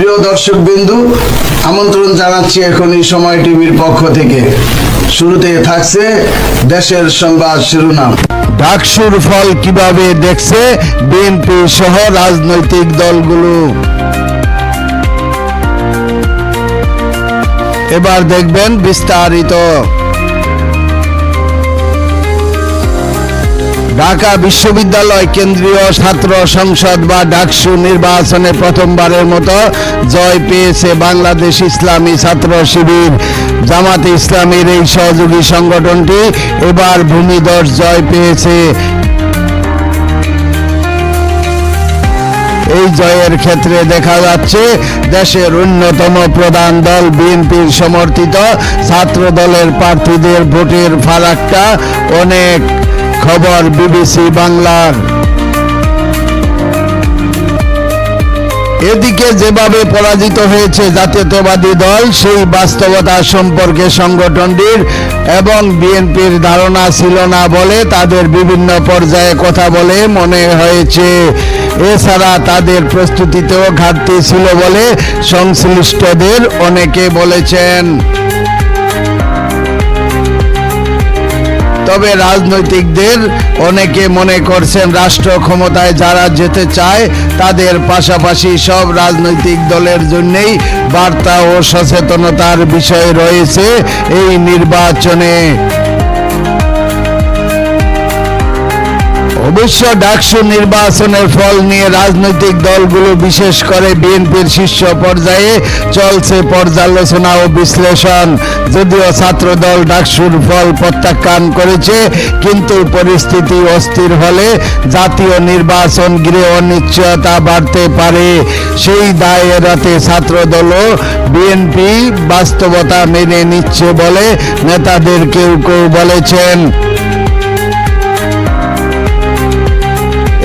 প্রিয় দর্শক বিন্দু আমন্ত্রণ জানাচ্ছি এখন এই সময় টিভির পক্ষ থেকে। শুরুতে থাকছে দেশের সংবাদ শিরোনাম। ডাকসুর ফল কীভাবে দেখছে বিএনপি সহ রাজনৈতিক দলগুলো? এবার দেখবেন বিস্তারিত। ঢাকা বিশ্ববিদ্যালয় কেন্দ্রীয় ছাত্র সংসদ বা ডাকসু নির্বাচনে প্রথমবারের মতো জয় পেয়েছে বাংলাদেশ ইসলামী ছাত্র শিবির। জামাতে ইসলামীর এই সহযোগী সংগঠনটি এবার ভূমিদর জয় পেয়েছে। এই জয়ের ক্ষেত্রে দেখা যাচ্ছে দেশের অন্যতম প্রধান দল বিএনপির সমর্থিত ছাত্র দলের প্রার্থীদের ভোটের ফারাকটা অনেক। খবর বিবিসি বাংলার এদিকে যেভাবে পরাজিত হয়েছে জাতীয়তাবাদী দল, সেই বাস্তবতা সম্পর্কে সংগঠনটির এবং বিএনপির ধারণা ছিল না বলে তাদের বিভিন্ন পর্যায়ে কথা বলে মনে হয়েছে। এছাড়া তাদের প্রস্তুতিতেও ঘাটতি ছিল বলে সংশ্লিষ্টদের অনেকে বলেছেন। তবে রাজনৈতিকদের অনেকে মনে করছেন রাষ্ট্র ক্ষমতায় যারা যেতে চায়, তাদের পাশাপাশি সব রাজনৈতিক দলের জন্যই বার্তা ও সচেতনতার বিষয় রয়েছে এই নির্বাচনে। অবশ্য ডাকসু নির্বাচনের ফল নিয়ে রাজনৈতিক দলগুলো বিশেষ করে বিএনপির শীর্ষ পর্যায়ে চলছে পর্যালোচনা ও বিশ্লেষণ। যদিও ছাত্র দল ডাকসুর ফল প্রত্যাখ্যান করেছে, কিন্তু পরিস্থিতি অস্থির হলে জাতীয় নির্বাচন ঘিরে অনিশ্চয়তা বাড়তে পারে। সেই দায়েরাতে ছাত্র দলও বিএনপি বাস্তবতা মেনে নিচ্ছে বলে নেতাদের কেউ কেউ বলেছেন।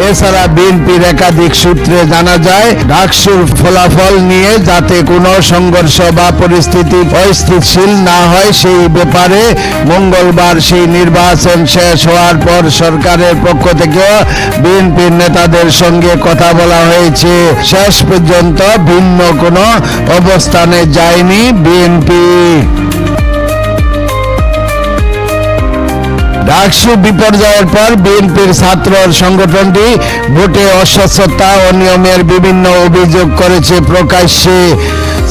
এছাড়া বিএনপির একাধিক সূত্রে জানা যায়, ডাকসুর ফলাফল নিয়ে যাতে কোনো সংঘর্ষ বা পরিস্থিতি অস্থিতিশীল না হয় সেই ব্যাপারে মঙ্গলবার সেই নির্বাচন শেষ হওয়ার পর সরকারের পক্ষ থেকেও বিএনপির নেতাদের সঙ্গে কথা বলা হয়েছে। শেষ পর্যন্ত ভিন্ন কোনো অবস্থানে যায়নি বিএনপি। ডাকসু বিপর্যয়ের পর বিএনপির ছাত্র সংগঠনটি ভোটে অস্বচ্ছতা ও নিয়মের বিভিন্ন অভিযোগ করেছে প্রকাশ্যে।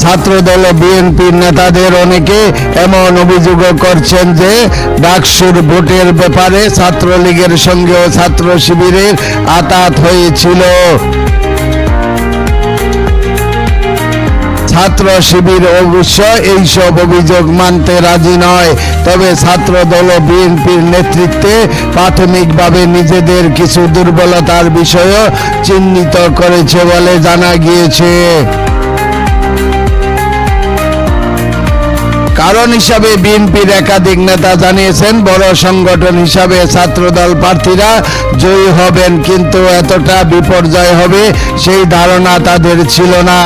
ছাত্রদল বিএনপির নেতাদের অনেকে এমন অভিযোগও করছেন যে ডাকসুর ভোটের ব্যাপারে ছাত্রলীগের সঙ্গেও ছাত্র শিবিরের আতাত হয়েছিল। ছাত্র শিবির অবশ্য এইসব অভিযোগ মানতে রাজি নয়। তবে ছাত্র দল বিএনপির নেতৃত্বে প্রাথমিকভাবে নিজেদের কিছু দুর্বলতার বিষয়ও চিহ্নিত করেছে বলে জানা গিয়েছে। কারণ হিসাবে বিএনপির একাধিক নেতা জানিয়েছেন, বড় সংগঠন হিসাবে ছাত্রদল প্রার্থীরা জয়ী হবেন, কিন্তু এতটা বিপর্যয় হবে সেই ধারণা তাদের ছিল না।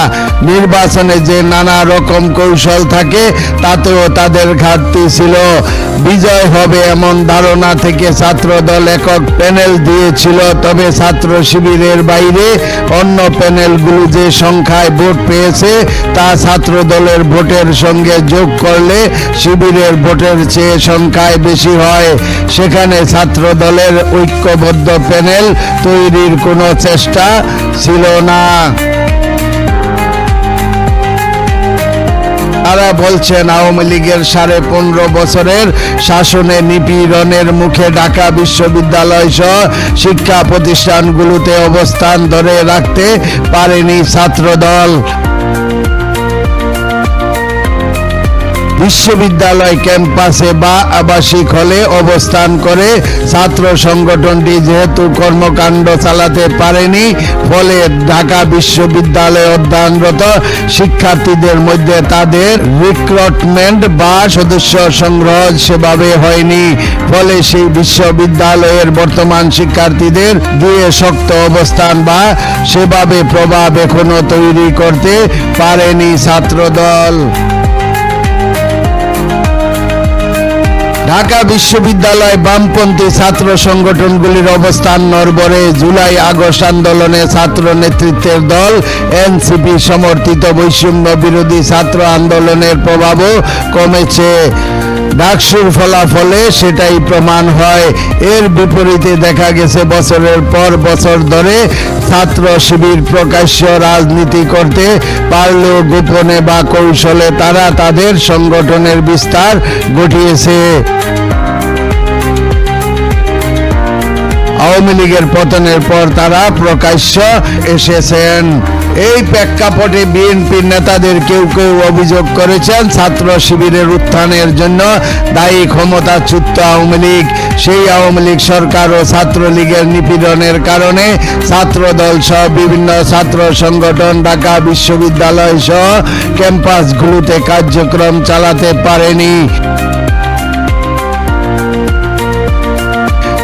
নির্বাচনে যে নানা রকম কৌশল থাকে, তাতেও তাদের ঘাটতি ছিল। বিজয় হবে এমন ধারণা থেকে ছাত্রদল একক প্যানেল দিয়েছিল, তবে ছাত্র শিবিরের বাইরে অন্য প্যানেলগুলো যে সংখ্যায় ভোট পেয়েছে, তা ছাত্র দলের ভোটের সঙ্গে যোগ করলে শিবিরের ভোটের চেয়ে সংখ্যায় বেশি হয়। সেখানে ছাত্র দলের ঐক্যবদ্ধ প্যানেল তৈরির কোনো চেষ্টা ছিল না। তারা বলছেন, আওয়ামী লীগের সাড়ে পনেরো বছরের শাসনে নিপীড়নের মুখে ঢাকা বিশ্ববিদ্যালয় সহ শিক্ষা প্রতিষ্ঠানগুলোতে অবস্থান ধরে রাখতে পারেনি ছাত্রদল। বিশ্ববিদ্যালয় ক্যাম্পাসে বা আবাসিক হলে অবস্থান করে ছাত্র সংগঠনটি যেহেতু কর্মকাণ্ড চালাতে পারেনি, ফলে ঢাকা বিশ্ববিদ্যালয়ে অধ্যয়নরত শিক্ষার্থীদের মধ্যে তাদের রিক্রুটমেন্ট বা সদস্য সংগ্রহ সেভাবে হয়নি। ফলে সেই বিশ্ববিদ্যালয়ের বর্তমান শিক্ষার্থীদের দিয়ে শক্ত অবস্থান বা সেভাবে প্রভাব এখনও তৈরি করতে পারেনি ছাত্রদল। ঢাকা বিশ্ববিদ্যালয় বামপন্থী ছাত্র সংগঠনগুলির অবস্থান নরবরে জুলাই আগস্ট আন্দোলনে ছাত্র নেতৃত্বের দল এনসিপি সমর্থিত বৈষম্য বিরোধী ছাত্র আন্দোলনের প্রভাবও কমেছে। ডাকসুর ফলাফলে সেটাই প্রমাণ হয়। এর বিপরীতে দেখা গেছে, বছরের পর বছর ধরে ছাত্র শিবির প্রকাশ্য রাজনীতি করতে পারলেও গোপনে বা কৌশলে তারা তাদের সংগঠনের বিস্তার ঘটিয়েছে। আওয়ামী লীগের পতনের পর তারা প্রকাশ্য এসেছেন। এই প্রেক্ষাপটে বিএনপির নেতাদের কেউ কেউ অভিযোগ করেছেন, ছাত্র শিবিরের উত্থানের জন্য দায়ী ক্ষমতাচ্যুত আওয়ামী লীগ। সেই আওয়ামী লীগ সরকার ও ছাত্রলীগের নিপীড়নের কারণে ছাত্রদল সহ বিভিন্ন ছাত্র সংগঠন ঢাকা বিশ্ববিদ্যালয় সহ ক্যাম্পাসগুলোতে কার্যক্রম চালাতে পারেনি।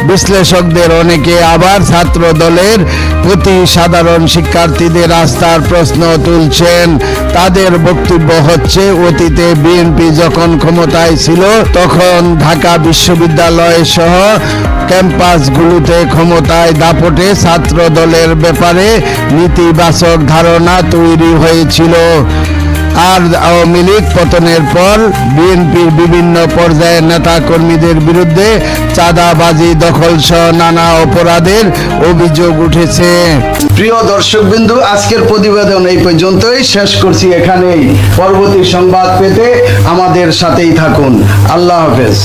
বিশ্লেষকদের অনেকে আবার ছাত্র দলের প্রতি সাধারণ শিক্ষার্থীদের রাস্তার প্রশ্ন তুলছেন। তাদের বক্তব্য হচ্ছে, অতীতে বিএনপি যখন ক্ষমতায় ছিল, তখন ঢাকা বিশ্ববিদ্যালয় সহ ক্যাম্পাসগুলোতে ক্ষমতায় দাপটে ছাত্র দলের ব্যাপারে নেতিবাচক ধারণা তৈরি হয়েছিল। আর আওয়ামী লীগ পতনের পর বিএনপির বিভিন্ন পর্যায়ের নেতা কর্মীদের বিরুদ্ধে চাঁদাবাজি দখল সহ নানা অপরাধের অভিযোগ উঠেছে। প্রিয় দর্শক বিন্দু আজকের প্রতিবেদন এই পর্যন্তই। শেষ করছি এখানেই। পরবর্তী সংবাদ পেতে আমাদের সাথেই থাকুন। আল্লাহ হাফেজ।